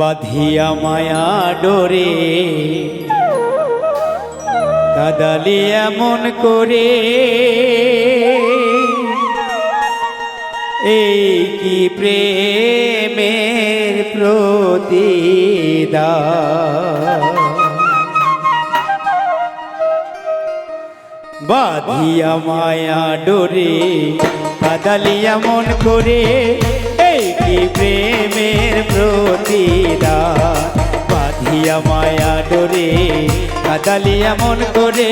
বাঁধিয়া মায়া ডোরে। কাদালি এমন করে। এই কি প্রেমের প্রতিদান বাঁধিয়া মায়া ডোরে কাদালিয়া এমন করে। প্রেমের প্রতিদান। বাঁধিয়া মায়া ডোরে, কাদালিয়া মন করে,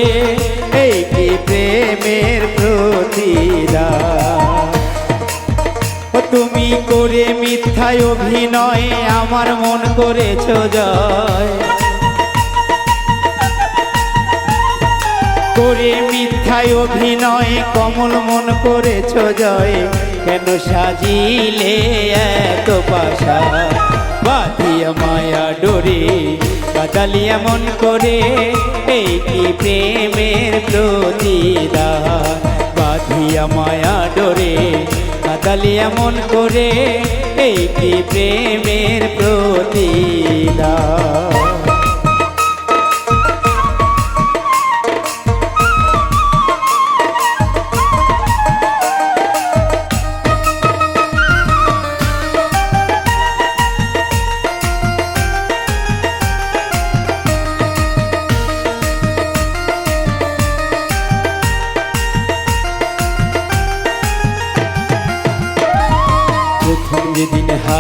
এই কি প্রেমের প্রতিদান? ও তুমি করে মিথ্যায় অভিনয়, আমার মন করেছ জয়। করে মিথ্যায় অভিনয়, কমল মন করেছ জয়। কেন সাজিলে এত পাশা? বাঁধিয়া মায়া ডোরে কাদালিয়া মন করে, এই কি প্রেমের প্রতিদান বাঁধিয়া মায়া ডোরে কাদালিয়া মন করে, এই কি প্রেমের প্রতিদান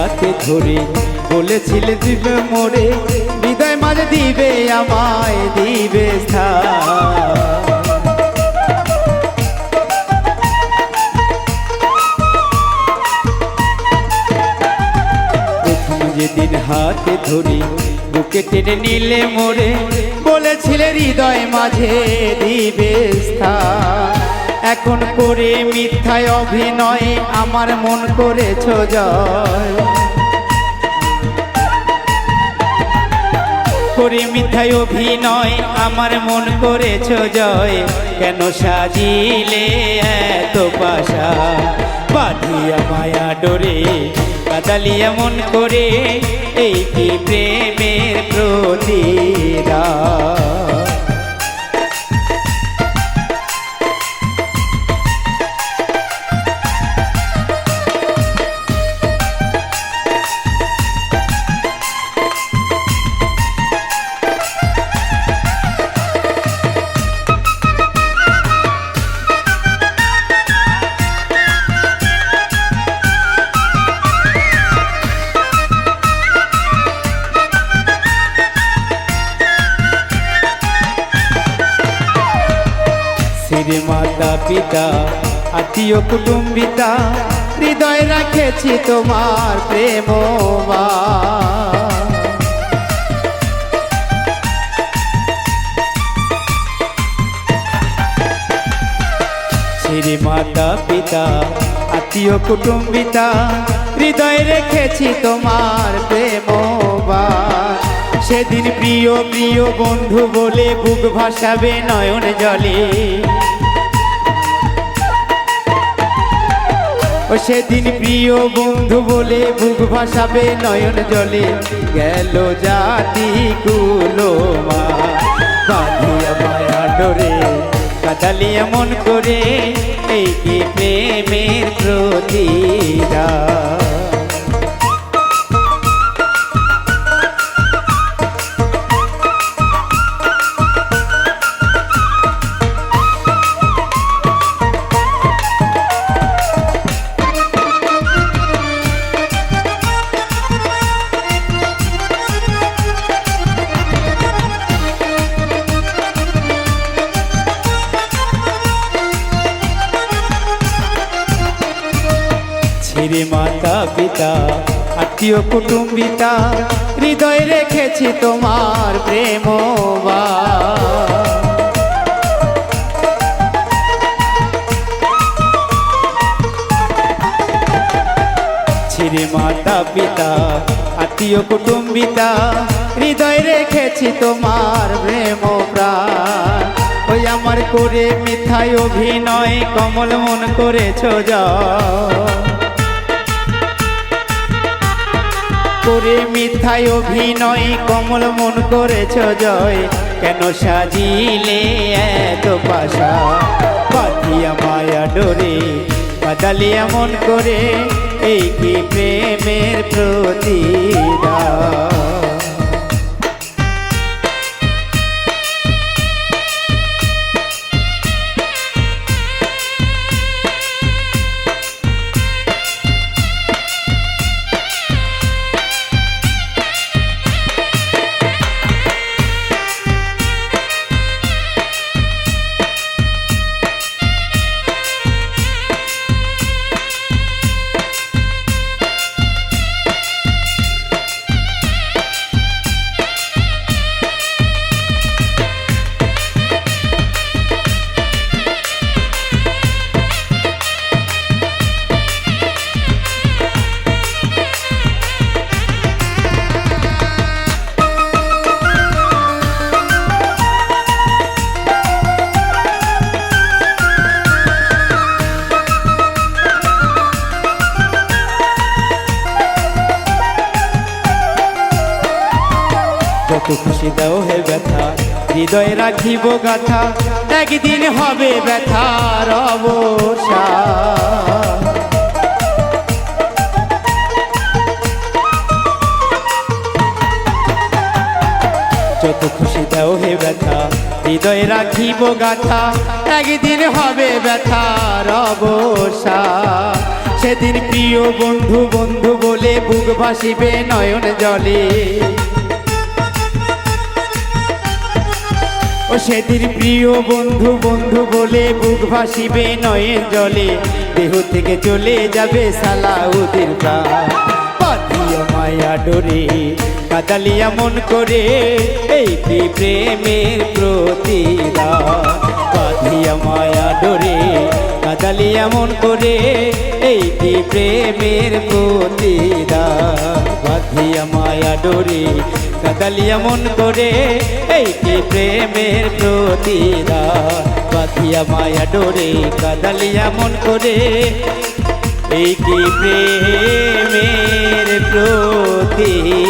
হাতে ধরে বলেছিলে, দিবে মোরে হৃদয় মাঝে দিবে, আমায় দিবে স্থান। যেদিন হাতে ধরে বুকে টেনে নিলে মোরে, বলেছিলে, হৃদয় মাঝে দিবে স্থান। এখন করে মিথ্যায় অভিনয় আমার মন করেছ জয়। করে মিথ্যায় অভিনয় আমার মন করেছ জয়। কেন সাজিলে এত পাশা বাঁধিয়া মায়া ডোরে, কাদালিয়া মন করে, এই কি প্রেমের প্রতিদান শ্রী মাতা পিতা, আত্মীয় কুটুম্বিতা, হৃদয় রাখেছি তোমার প্রেম শ্রী মাতা পিতা, আত্মীয় কুটুম্বিতা, হৃদয় রেখেছি তোমার প্রেম সেদিন প্রিয় প্রিয় বন্ধু বলে বুক ভাসাবে নয়ন জলে। ও সেদিন প্রিয় বন্ধু বলে বুক ভাসাবে নয়ন জলে। গেল জাতি কুলো মা, বাঁধিয়া মায়া ডোরে, কাদালিয়া মন করে, এই কি প্রেমের প্রতিদান? ছেড়ে মাতা পিতা, আত্মীয় কুটুম্বিতা, হৃদয় রেখেছি তোমার প্রেম ছেড়ে মাতা পিতা, আত্মীয় কুটুম্বিতা, হৃদয় রেখেছি তোমার প্রেম ওই আমার করে মিথায় অভিনয়, কমল মন করেছ যা। করে মিথ্যায় অভিনয়, কমল মন করেছ জয়। কেন সাজিলে এত পাশা? পাতিয়া মায়া ডোরে, বাদালিয়া মন করে, এই কি প্রেমের প্রতিদান? খুশি দাও হে ব্যথা, হৃদয়ে রাখিব গাথা, একদিন হবে ব্যথার অবসান। যত খুশি দাও হে ব্যথা, হৃদয়ে রাখিব গাথা, একদিন হবে ব্যথার অবসান। সেদিন প্রিয় বন্ধু বন্ধু বলে বুক ভাসিবে নয়ন জলে। ও সেদিন প্রিয় বন্ধু বন্ধু বলে বুক ভাসিবে নয়ে জলে। দেহ থেকে চলে যাবে সালাউদ্দিন পাতিয়া মায়া ডোরে কাদালিয়া মন করে এই প্রেমের প্রতিদান পাতিয়া মায়া ডোরে কাদালিয়া মন করে এই প্রেমের প্রতিদান বাঁধিয়া মায়া ডোরে, কাদালিয়া মন করে এই কি প্রেমের প্রতিদান। বাঁধিয়া মায়া ডোরে, কাদালিয়া মন করে এই কি প্রেমের প্রতিদান।